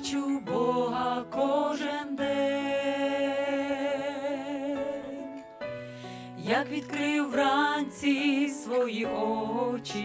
бачу Бога кожен день, як відкрив вранці свої очі,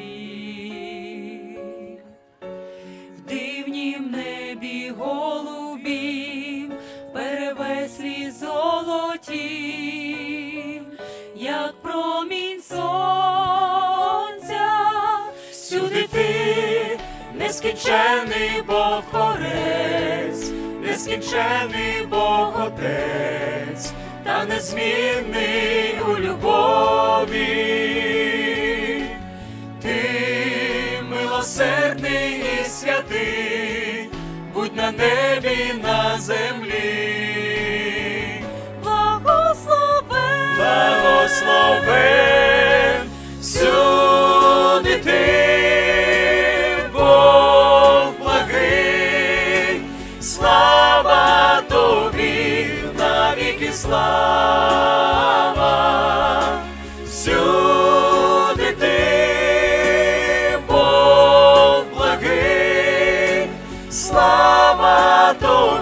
нескінчений Бог Творець, нескінчений Бог Отець, та незмінний у любові. Ти милосердний і святий, будь на небі, на землі. Благословен, благословен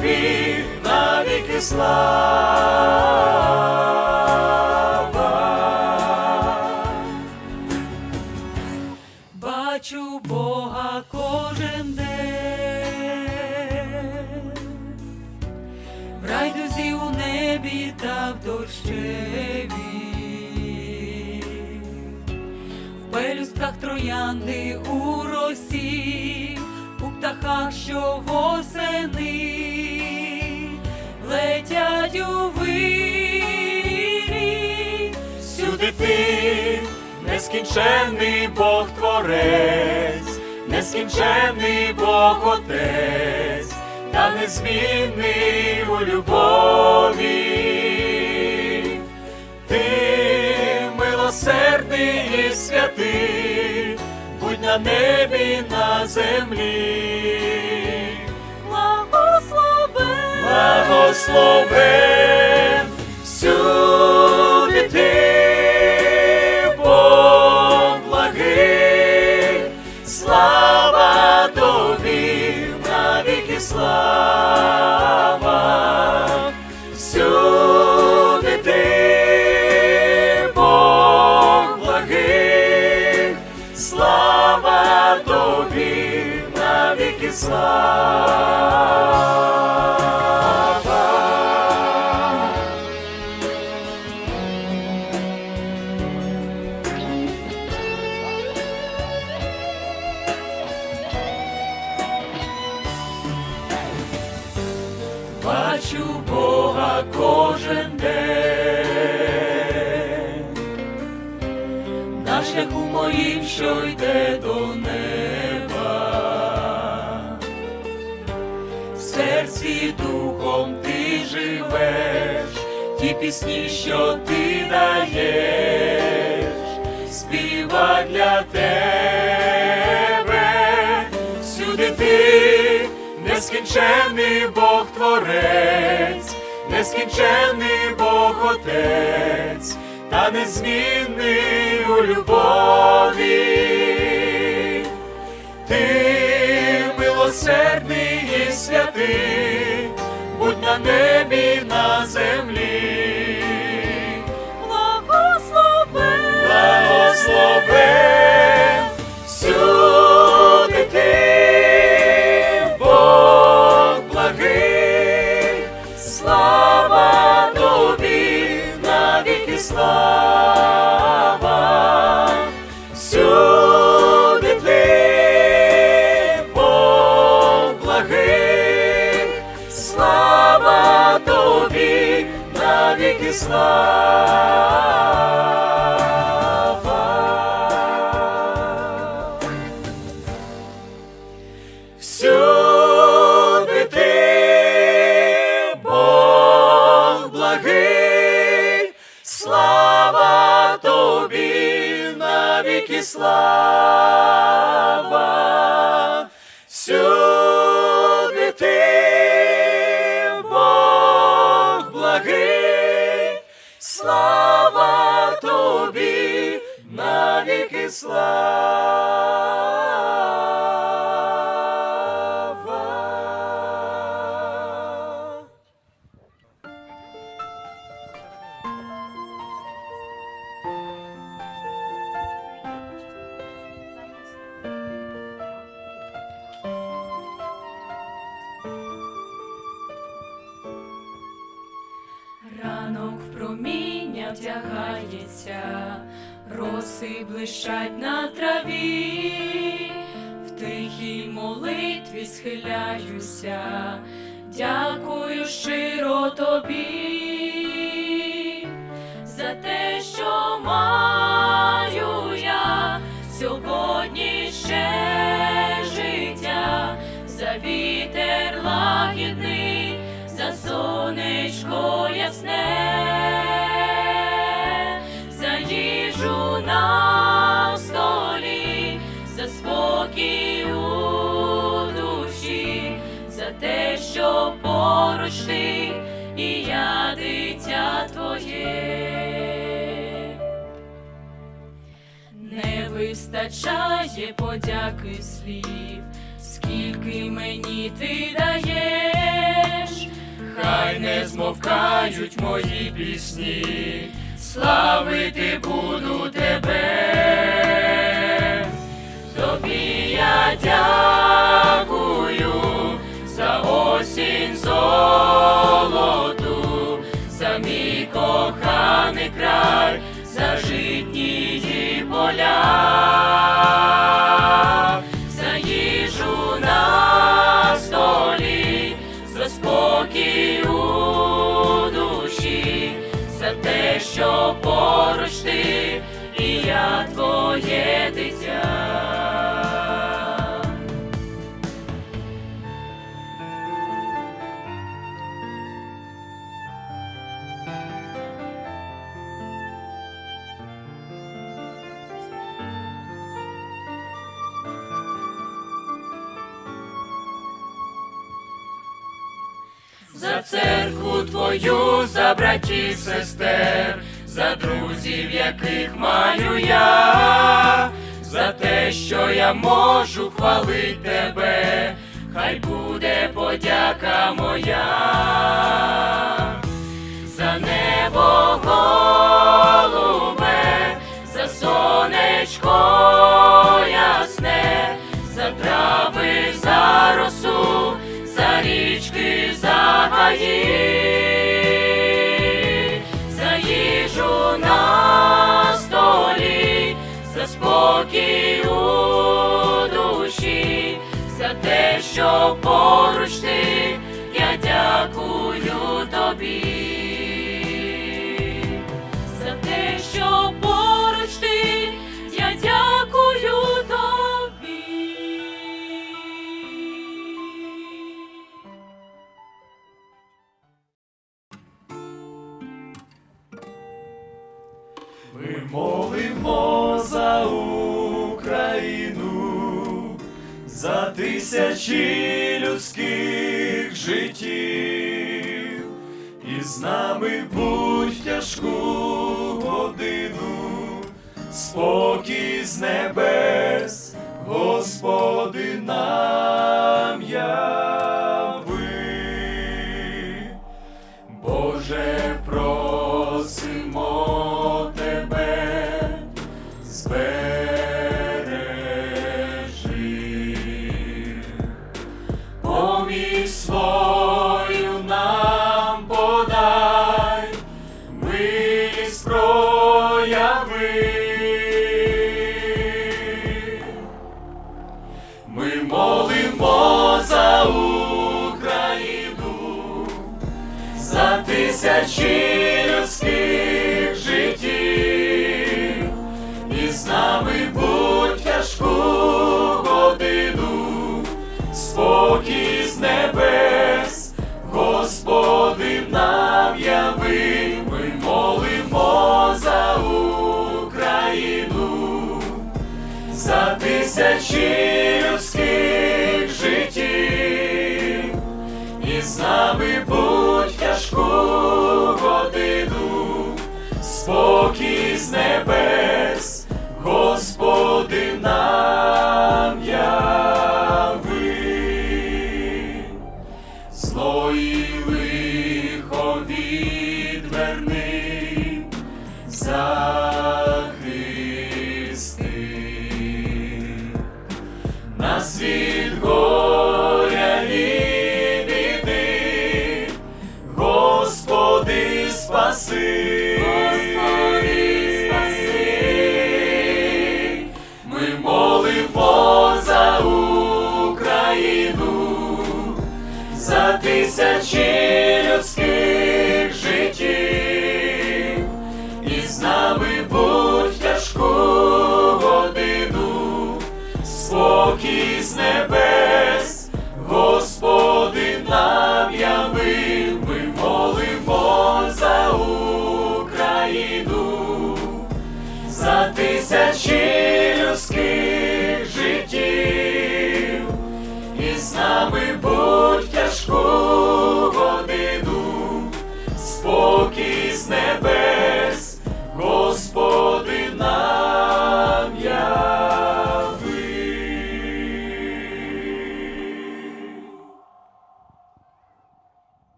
тобі, навіки слава. Бачу Бога кожен день, в райдузі у небі та в дощеві, в пелюстках троянди у росі, птахах, що восени летять у вирі, всюди ти, нескінченний Бог Творець, нескінченний Бог Отець, та незмінний у любові. Ти милосердний і святий, на небі, на землі. Благословен, благословен слава. Бачу Бога кожен день, на шляху моїм, що йде до неба, живеш, ті пісні, що ти даєш, співа для тебе, всюди ти, нескінчений Бог Творець, нескінчений Бог Отець, та незмінний у любові. Ти милосердний і святий, на небі, на землі. Благословен, благословен всюди ти, Бог благий, слава тобі, навіки слава, навіки слава. Всюди ти, Бог благий, слава тобі, навіки слава. віки слава. Ранок в проміння вдягається роси блищать на траві, в тихій молитві схиляюся, дякую щиро тобі те, поруч ти, і я дитя твоє. Не вистачає подяки слів, скільки мені ти даєш, Хай не змовкають мої пісні, славити буду тебе. Тобі я дякую за осінь золоту, за мій коханий край, За церкву твою, за братів, сестер, за друзів, яких маю я, за те, що я можу хвалить тебе, хай буде подяка моя, за небо голубе, за сонечко ясне, спокій у душі, за те, що поруч ти, я дякую тобі. Україну, за тисячі людських життів, і з нами будь тяжку годину, спокій з небес, Господи нам яви. Боже,